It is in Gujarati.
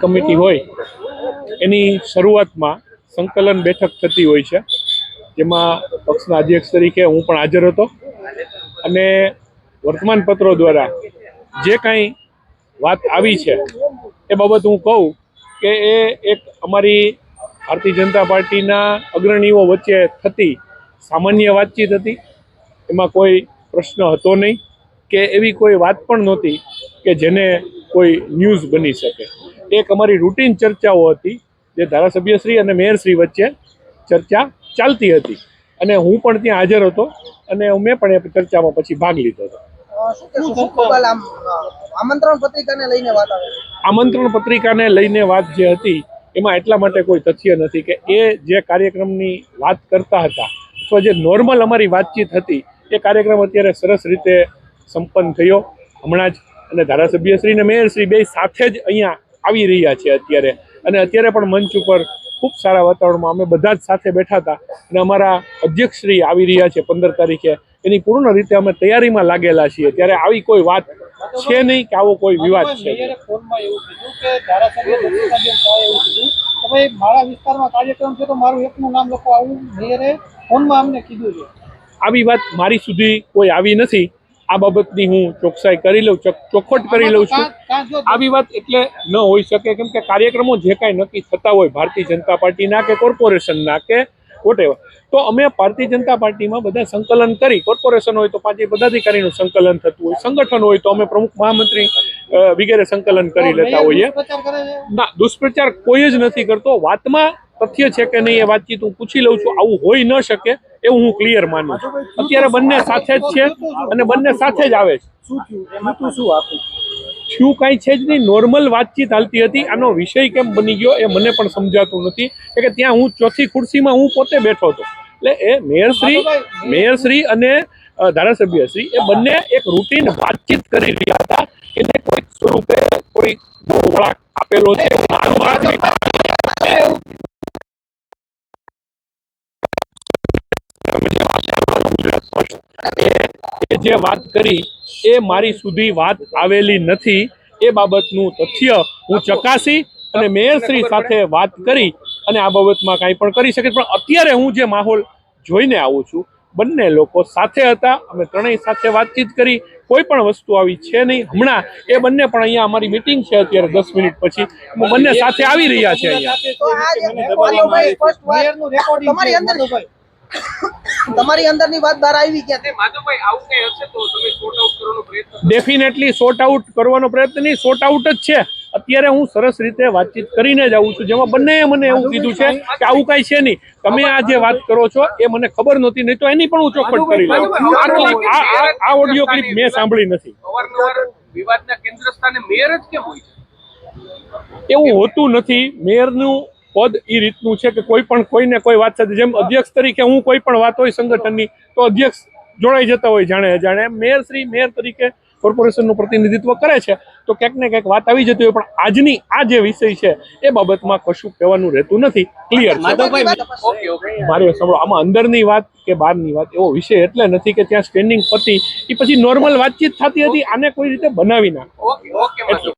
કમિટી હોય, એની શરૂઆતમાં સંકલન બેઠક થતી હોય છે, જેમાં પક્ષના અધ્યક્ષ તરીકે હું પણ હાજર હતો. અને વર્તમાનપત્રો દ્વારા જે કાંઈ વાત આવી છે, એ બાબત હું કહું કે એ એક અમારી ભારતીય જનતા પાર્ટીના અગ્રણીઓ વચ્ચે થતી સામાન્ય વાતચીત હતી. એમાં કોઈ પ્રશ્ન હતો નહીં કે એવી કોઈ વાત પણ નહોતી કે જેને કોઈ ન્યૂઝ બની શકે. એક અમારી રૂટીન ચર્ચાઓ હતી જે ધારાસભ્યશ્રી અને મેયરશ્રી વચ્ચે ચર્ચા ચાલતી હતી. અને હું પણ ત્યાં હાજર હતો અને મેં પણ એ ચર્ચામાં પછી ભાગ લીધો હતો. આમંત્રણ પત્રિકાને લઈને વાત જે હતી એમાં એટલા માટે કોઈ તથ્ય નથી કે એ જે કાર્યક્રમની વાત કરતા હતા અથવા જે નોર્મલ અમારી વાતચીત હતી એ કાર્યક્રમ અત્યારે સરસ રીતે સંપન્ન થયો. હમણાં જ અને ધારાસભ્યશ્રી અને મેયરશ્રી બે સાથે જ અહીંયા આવી રહ્યા છે અત્યારે. અને અત્યારે પણ મંચ ઉપર ખૂબ સારા વાતાવરણમાં અમે બધા જ સાથે બેઠા હતા. અને અમારા અધ્યક્ષશ્રી આવી રહ્યા છે પંદર તારીખે. એની પૂર્ણ રીતે અમે તૈયારીમાં લાગેલા છીએ. ત્યારે આવી કોઈ વાત છે નહીં કે આવો કોઈ વિવાદ છે તમે મારા વિસ્તારમાં કાર્યક્રમ છે તો મારું એકનું નામ લખો આવું. મેયરે ફોનમાં અમને કીધું છે. આવી વાત મારી સુધી કોઈ આવી નથી. આ બાબતની હું ચોકસાઈ કરી લઉં ચોખવટ કરી લઉં છું. આવી વાત એટલે ન હોઈ શકે કેમ કે કાર્યક્રમો જે કાંઈ નક્કી થતા હોય ભારતીય જનતા પાર્ટીના કે કોર્પોરેશનના કે વોટેવર તો અમે ભારતીય જનતા પાર્ટીમાં બધા સંકલન કરી કોર્પોરેશન હોય તો પાંચે પદાધિકારીનું સંકલન થતું હોય સંગઠન હોય તો અમે પ્રમુખ મહામંત્રી વગેરે સંકલન કરી લેતા હોઈએ. ના દુષ્પ્રચાર કોઈ જ નથી કરતો. વાતમાં તથ્ય છે કે નહીં એ વાતચીત હું પૂછી લઉં છું. આવું હોઈ ન શકે એવું હું ક્લિયર માનું છું. અત્યારે બંને સાથે જ છે અને બંને સાથે જ આવે છે. શું થયું? કાંઈ છે જ નહીં. નોર્મલ વાતચીત હાલતી હતી. આનો વિષય કેમ બની ગયો એ મને પણ સમજાતું નથી. કે ત્યાં હું ચોથી ખુરશીમાં હું પોતે બેઠો હતો. એટલે એ મેયરશ્રી મેયરશ્રી અને ધારાસભ્યશ્રી એ બંને એક રૂટીન વાતચીત કરી રહ્યા હતા એને કોઈક સ્વરૂપે કોઈ વળાંક આપેલો છે એ જે વાત કરી એ મારી સુધી વાત આવેલી નથી. એ બાબતનું તથ્ય હું ચકાસી અને મેયરશ્રી સાથે વાત કરી અને આ બાબતમાં કાંઈ પણ કરી શકે પણ અત્યારે હું જે માહોલ જોઈને આવું છું બંને લોકો સાથે હતા અમે ત્રણેય સાથે વાતચીત કરી કોઈ પણ વસ્તુ આવી છે નહીં. હમણાં એ બંને પણ અહીંયા અમારી મિટિંગ છે અત્યારે દસ મિનિટ પછી. બંને સાથે આવી રહ્યા છે અહીંયા. તમારી અંદરની. વાત બહાર આવી ક્યાં? માધવભાઈ આવું કઈ હશે તો તમે સોર્ટ આઉટ કરવાનો પ્રયત્ન ડેફિનેટલી શોર્ટ આઉટ કરવાનો પ્રયત્ન નહીં શોર્ટ આઉટ જ છે. અત્યારે હું સરસ રીતે વાતચીત કરીને જ આવું છું. જેમાં બંને મને એવું કીધું છે કે આવું કાંઈ છે નહીં. તમે આ જે વાત કરો છો એ મને ખબર નહોતી નહીં તો એની પણ હું ચોખવટ કરી લઉં. આ આ આ- આ ઓડિયો ક્લિપ મેં સાંભળી નથી. વિવાદના કેન્દ્ર સ્થાને મેયર જ કેમ હોય એવું હોતું નથી. મેયરનું પદ એ રીતનું છે કે કોઈ પણ કોઈને કોઈ વાત સાથે જેમ અધ્યક્ષ તરીકે હું કોઈ પણ વાત હોય સંગઠનની તો અધ્યક્ષ જોડાઈ જતા હોય જાણે અજાણે. મેયર શ્રી મેયર તરીકે કોર્પોરેશનનું પ્રતિનિધિત્વ કરે છે તો ક્યાંક ને ક્યાંક વાત આવી જતી હોય પણ આજની આ જે વિષય છે એ બાબતમાં કશું કહેવાનું રહેતું નથી. ક્લિયર છે? Okay okay. મારે સાંભળો આમાં અંદરની વાત કે બહારની વાત એવો વિષય એટલે નથી કે ત્યાં સ્ટેન્ડિંગ પતી એ પછી નોર્મલ વાતચીત થતી હતી આને કોઈ રીતે બનાવી નાખો. Okay okay Madhav